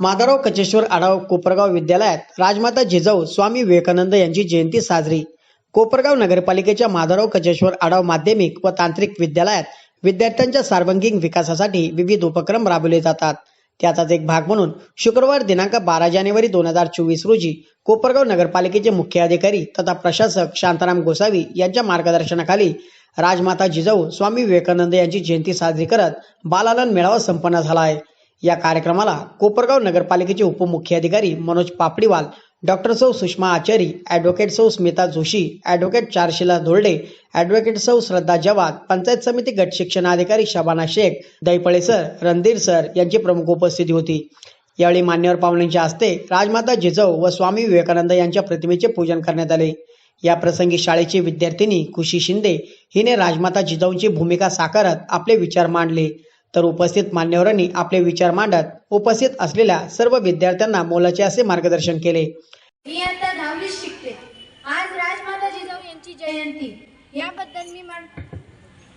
माधवराव कचेश्वर आढाव कोपरगाव विद्यालयात राजमाता जिजाऊ स्वामी विवेकानंद यांची जयंती साजरी. कोपरगाव नगरपालिकेच्या माधवराव कचेश्वर आढाव माध्यमिक व तांत्रिक विद्यालयात विद्यार्थ्यांच्या सर्वांगीण विकासासाठी विविध उपक्रम राबवले जातात. त्याचाच एक भाग म्हणून शुक्रवार दिनांक बारा जानेवारी दोन हजार चोवीस रोजी कोपरगाव नगरपालिकेचे मुख्य अधिकारी तथा प्रशासक शांताराम गोसावी यांच्या मार्गदर्शनाखाली राजमाता जिजाऊ स्वामी विवेकानंद यांची जयंती साजरी करत बालालन मेळावा संपन्न झाला आहे. या कार्यक्रमाला कोपरगाव नगरपालिकेचे उपमुख्याधिकारी मनोज पापडीवाल डॉक्टर सौ Sushma Achari advocate Sau Smita Joshi advocate Charshila Dhorde advocate Sau Shraddha Jawad panchayat समिती गट शिक्षणाधिकारी शबाना शेख दैपळे सर रणधीर सर यांची प्रमुख उपस्थिती होती. यावेळी मान्यवर पाहुण्यांच्या हस्ते राजमाता जिजाऊ व स्वामी विवेकानंद यांच्या प्रतिमेचे पूजन करण्यात आले. या प्रसंगी शाळेची विद्यार्थिनी खुशी शिंदे हिने राजमाता जिजाऊंची भूमिका साकारत आपले विचार मांडले. तर उपस्थित मान्यवरांनी आपले विचार मांडत उपस्थित असलेल्या सर्व विद्यार्थ्यांना मोलाचे असे मार्गदर्शन केले. मी आता दहावीत शिकते. आज राजमाता जिजाऊ यांची जयंती. याबद्दल मी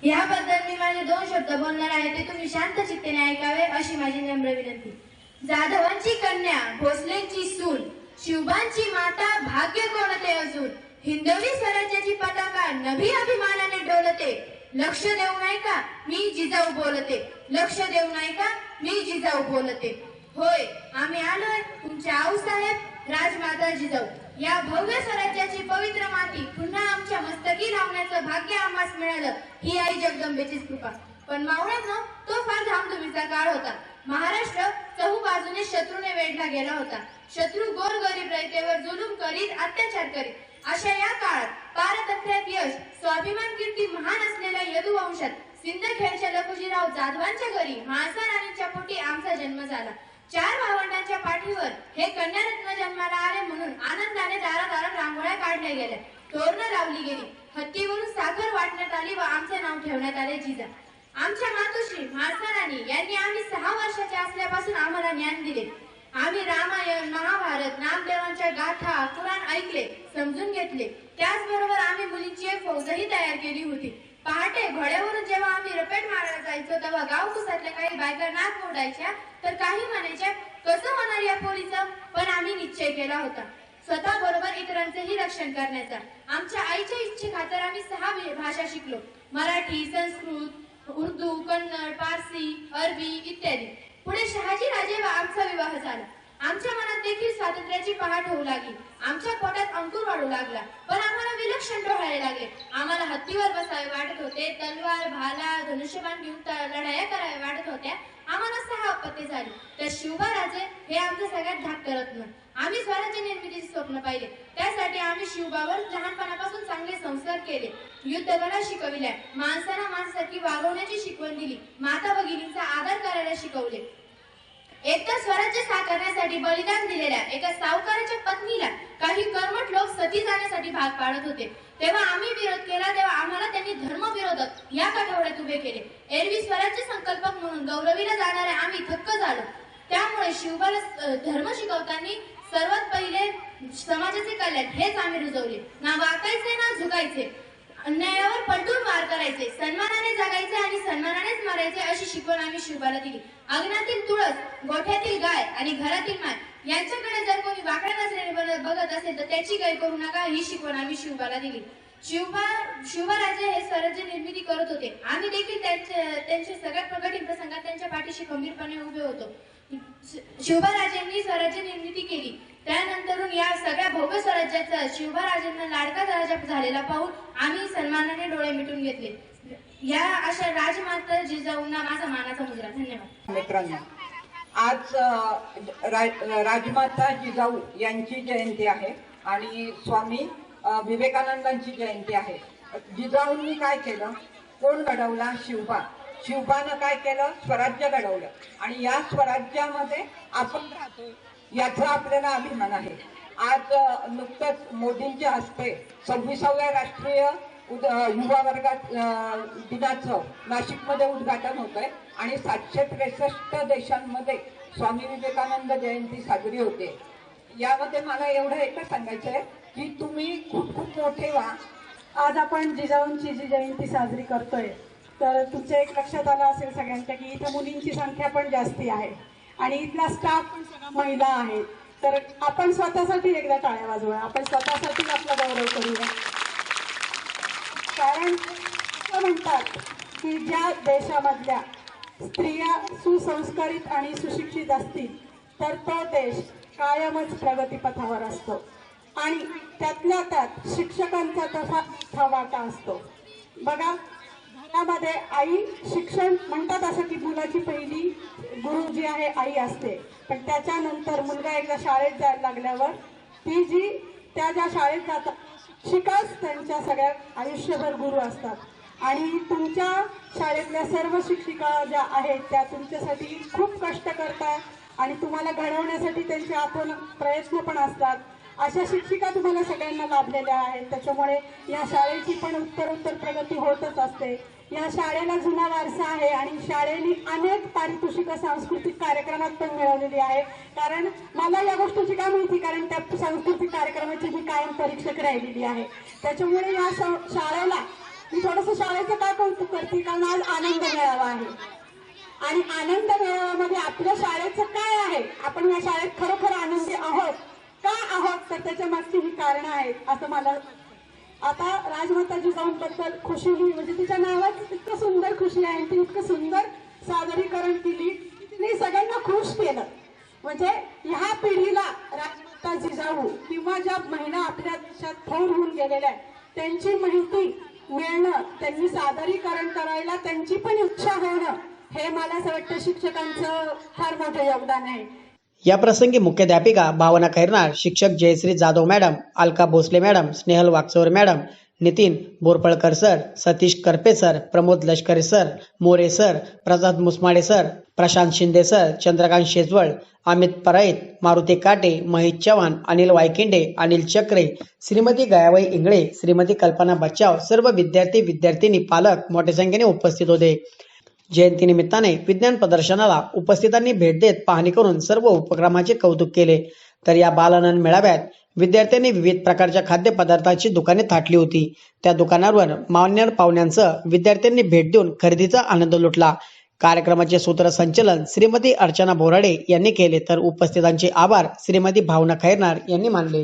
याबद्दल मी माझे दोन शब्द बोलणार आहे ते तुम्ही शांत चित्तेने ऐकावे अशी माझी नम्र विनंती. जाधवांची कन्या भोसलेंची सून शिवबांची माता भाग्य कोणते अजून? हिंदवी स्वराज्याची पताका नभी अभिमानाने डोलते. लक्ष देऊ नाही का? मी जिजाऊ बोलते. लक्ष देऊ नाही का? मी जिजाऊ बोलते. होय आम्ही आलोय तुमचे आऊसाहेब राजमाता जिजाऊ. या भव्य स्वराज्याची पवित्र माती पुन्हा आमच्या मस्तकी लावण्याचं भाग्य आम्हास मिळालं. ही आई जगदंबेचीच कृपा. पण मावळ्यांनो तो फार धामधुमीचा काळ होता. महाराष्ट्र चहू बाजूने शत्रूने वेढला गेला होता. शत्रू गोर गरीब रयतेवर जुलूम करीत अत्याचार करीत. अशा या काळात पारतंत्र्यात यश स्वाभिमान कीर्ती महान वंशात सिंदखेडच्या लखुजीराव जाधवांच्या घरी म्हाळसा राणीच्या पोटी आमचा जन्म झाला. चार भावंडांच्या पाठीवर हे कन्यारत्न जन्माला आले म्हणून आनंदाने दारादारात रांगोळ्या काढल्या गेल्या. तोरणं लावली गेली. हत्तीवरून साखर वाटण्यात आली व आमचे नाव ठेवण्यात आले जिजा. आमच्या मातोश्री म्हाळसा राणी यांनी आम्ही सहा वर्षाच्या असल्यापासून आम्हाला ज्ञान दिले. आम्ही रामायण महाभारत नामदेवांच्या गाथा कुराण ऐकले समजून घेतले. त्याचबरोबर आम्ही मुलींची एक फौजही तयार केली होती. पहाटे घोड्यावरून जेव्हा आम्ही रपेट मारायला जायचो तेव्हा गाव कुसातल्या काही बायका नाक मोडायच्या तर काही म्हणायच्या कसं होणार या पोलीचं पण आम्ही निश्चय केला होता. स्वतः बरोबर इतरांचेही रक्षण करण्याचा. आमच्या आईच्या इच्छे खातर आम्ही सहा भाषा शिकलो. मराठी संस्कृत उर्दू कन्नड पारसी अरबी इत्यादी. पुढे शहाजी राजे आमचा विवाह झाला. आमच्या मनात देखील स्वातंत्र्याची पहाट होऊ लागली. आमच्या पोटात अंकुर वाढू लागला. पण आम्हाला विलक्षण डोहाळे लागले. आम्हाला हत्तीवर बसावे वाटत होते. तलवार भाला धनुष्यबाण घेऊन लढाया कराव्या वाटत होत्या. आम्हाला सहा अपत्ये झाली. तर शिवबाराजे हे आमचं सगळ्यात धाकटं रत्न आम्ही स्वराज्य निर्मितीचे स्वप्न पाहिले. त्यासाठी आम्ही शिवबावर लहानपणापासून चांगले संस्कार केले. युद्धकला शिकविल्या. माणसाला माणसारखी वागवण्याची शिकवण दिली. माता भगिनींचा आदर करायला शिकवले. एकतर स्वराज्य साकारण्यासाठी बलिदान दिलेल्या एका सावकाराच्या पत्नीला काही भाग पाडत होते. तेव्हा आम्ही विरोध केला तेव्हा आम्हाला त्यांनी धर्मविरोधक या काठवड्यात उभे केले. एरवी स्वराज्य संकल्पक म्हणून गौरवीला जाणारे आम्ही थक्क झालो. त्यामुळे शिवबाला धर्म शिकवताना सर्वात पहिले समाजाचे कल्याण हेच आम्ही रुजवले. ना वाकायचे ना झुकायचे. अन्यायावर पलटून वार करायचे सन्मानाने जगायचे आणि सन्मानानेच मारायचे अशी शिकवण आम्ही शिवबाला दिली. अंगणातील तुळस गोठ्यातील गाय आणि घरातील माय यांच्याकडे जर कोणी बघत असेल तर त्याची गाय करू नका ही शिकवण आम्ही शिवबाला दिली. शिवबा शिवराजे हे स्वराज्य निर्मिती करत होते. आम्ही देखील त्यांच्या त्यांच्या सगळ्यात प्रकटीत प्रसंगात त्यांच्या पाठीशी खंबीरपणे उभे होतो. शिवबाराजांनी स्वराज्य निर्मिती केली. त्यानंतरून या सगळ्या भव्य स्वराज्याचा शिवबाराजांना लाडका दराजा झालेला पाहून आम्ही सन्मानाने डोळे मिटून घेतले. या अशा राजमाता जिजाऊंना माझा मानाचा मुजरा. धन्यवाद. मित्रांनो आज राजमाता जिजाऊ यांची जयंती आहे आणि स्वामी विवेकानंदांची जयंती आहे. जिजाऊंनी काय केलं? कोण घडवला? शिवबा. शिवबानं काय केलं? स्वराज्य घडवलं. आणि या स्वराज्यामध्ये आपण राहतो याचा आपल्याला अभिमान आहे. आज नुकतंच मोदींच्या हस्ते सव्वीसाव्या राष्ट्रीय उद- युवा वर्गात दिनाचं नाशिकमध्ये उद्घाटन होत आहे आणि सातशे त्रेसष्ट देशांमध्ये स्वामी विवेकानंद जयंती साजरी होते. यामध्ये मला एवढं एकच सांगायचं आहे की तुम्ही खूप खूप मोठे व्हा. आज आपण जिजाऊंची जी जयंती साजरी करतोय तर तुमच्या एक लक्षात आलं असेल सगळ्यांच्या की इथं मुलींची संख्या पण जास्ती आहे आणि इथला स्टाफ पण सगळा महिला आहे. तर आपण स्वतःसाठी एकदा टाळ्या वाजवूया आपण स्वतःसाठी आपला गौरव करूया. कारण असं म्हणतात की ज्या देशामधल्या स्त्रिया सुसंस्कारित आणि सुशिक्षित असतील तर तो देश कायमच प्रगतीपथावर असतो. आणि त्यातल्या त्यात शिक्षकांचा तसा मोठा वाटा असतो. बघा घरामध्ये आई शिक्षण म्हणतात असं की मुलाची पहिली गुरु जी आहे आई असते. पण त्याच्यानंतर मुलगा एकदा शाळेत जायला लागल्यावर ती जी त्या ज्या शाळेत जातात शिकाच त्यांच्या सगळ्या आयुष्यभर गुरु असतात. आणि तुमच्या शाळेतल्या सर्व शिक्षिका ज्या आहेत त्या तुमच्यासाठी खूप कष्ट करतात आणि तुम्हाला घडवण्यासाठी त्यांचे आपण प्रयत्न पण असतात. अशा शिक्षिका तुम्हाला सगळ्यांना लाभलेल्या आहेत. त्याच्यामुळे या शाळेची पण उत्तरोत्तर प्रगती होतच असते. या शाळेला जुना वारसा आहे आणि शाळेने अनेक पारितोषिक सांस्कृतिक कार्यक्रमात पण मिळवलेली आहे. कारण मला या गोष्टीची काय माहिती? कारण त्या सांस्कृतिक कार्यक्रमाची मी कायम परीक्षक राहिलेली आहे. त्याच्यामुळे या शाळेला मी थोडंसं शाळेचं का कौतुक करते कारण आज आनंद मेळावा आहे. आणि आनंद मेळाव्यामध्ये आपल्या शाळेचं काय आहे? आपण या शाळेत खरोखर आनंदी आहोत का आहोत? तर त्याच्या मागची ही कारण आहेत असं मला आता राजमाता जिजाऊंबद्दल खुशी ही म्हणजे तिच्या नावात इतकं सुंदर खुशी आहे आणि ती इतकं सुंदर सादरीकरण केली. तिने सगळ्यांना खुश केलं. म्हणजे ह्या पिढीला राजमाता जिजाऊ किंवा ज्या महिला आपल्या देशात थोर होऊन गेलेल्या आहेत त्यांची माहिती मिळणं त्यांनी सादरीकरण करायला त्यांची पण इच्छा होणं हे मला असं वाटतं शिक्षकांचं फार मोठं योगदान आहे. या प्रसंगी मुख्याध्यापिका भावना खैरनार शिक्षक Jayashree Jadhav madam Alka Bhosale madam Snehal Wagchaure madam Nitin Borpalkar sir Satish Karpe sir Pramod Lashkare sir More sir Prasad Musmade sir Prashant Shinde sir Chandrakant Shejwal Amit Parait Maruti Kate Mahesh Chavan Anil वायकिंडे Anil चक्रे श्रीमती गयाबाई इंगळे श्रीमती कल्पना बच्चाव सर्व विद्यार्थी विद्यार्थिनी पालक मोठ्या संख्येने उपस्थित होते. जयंतीनिमित्ताने विज्ञान प्रदर्शनाला उपस्थितांनी भेट देत पाहणी करून सर्व उपक्रमाचे कौतुक केले. तर या बालनन मेळाव्यात विद्यार्थ्यांनी विविध प्रकारच्या खाद्यपदार्थांची दुकाने थाटली होती. त्या दुकानावर मान्यर पाहुण्यांसह विद्यार्थ्यांनी भेट देऊन खरेदीचा आनंद लुटला. कार्यक्रमाचे सूत्रसंचलन श्रीमती अर्चना बोराडे यांनी केले तर उपस्थितांचे आभार श्रीमती भावना खैरनार यांनी मानले.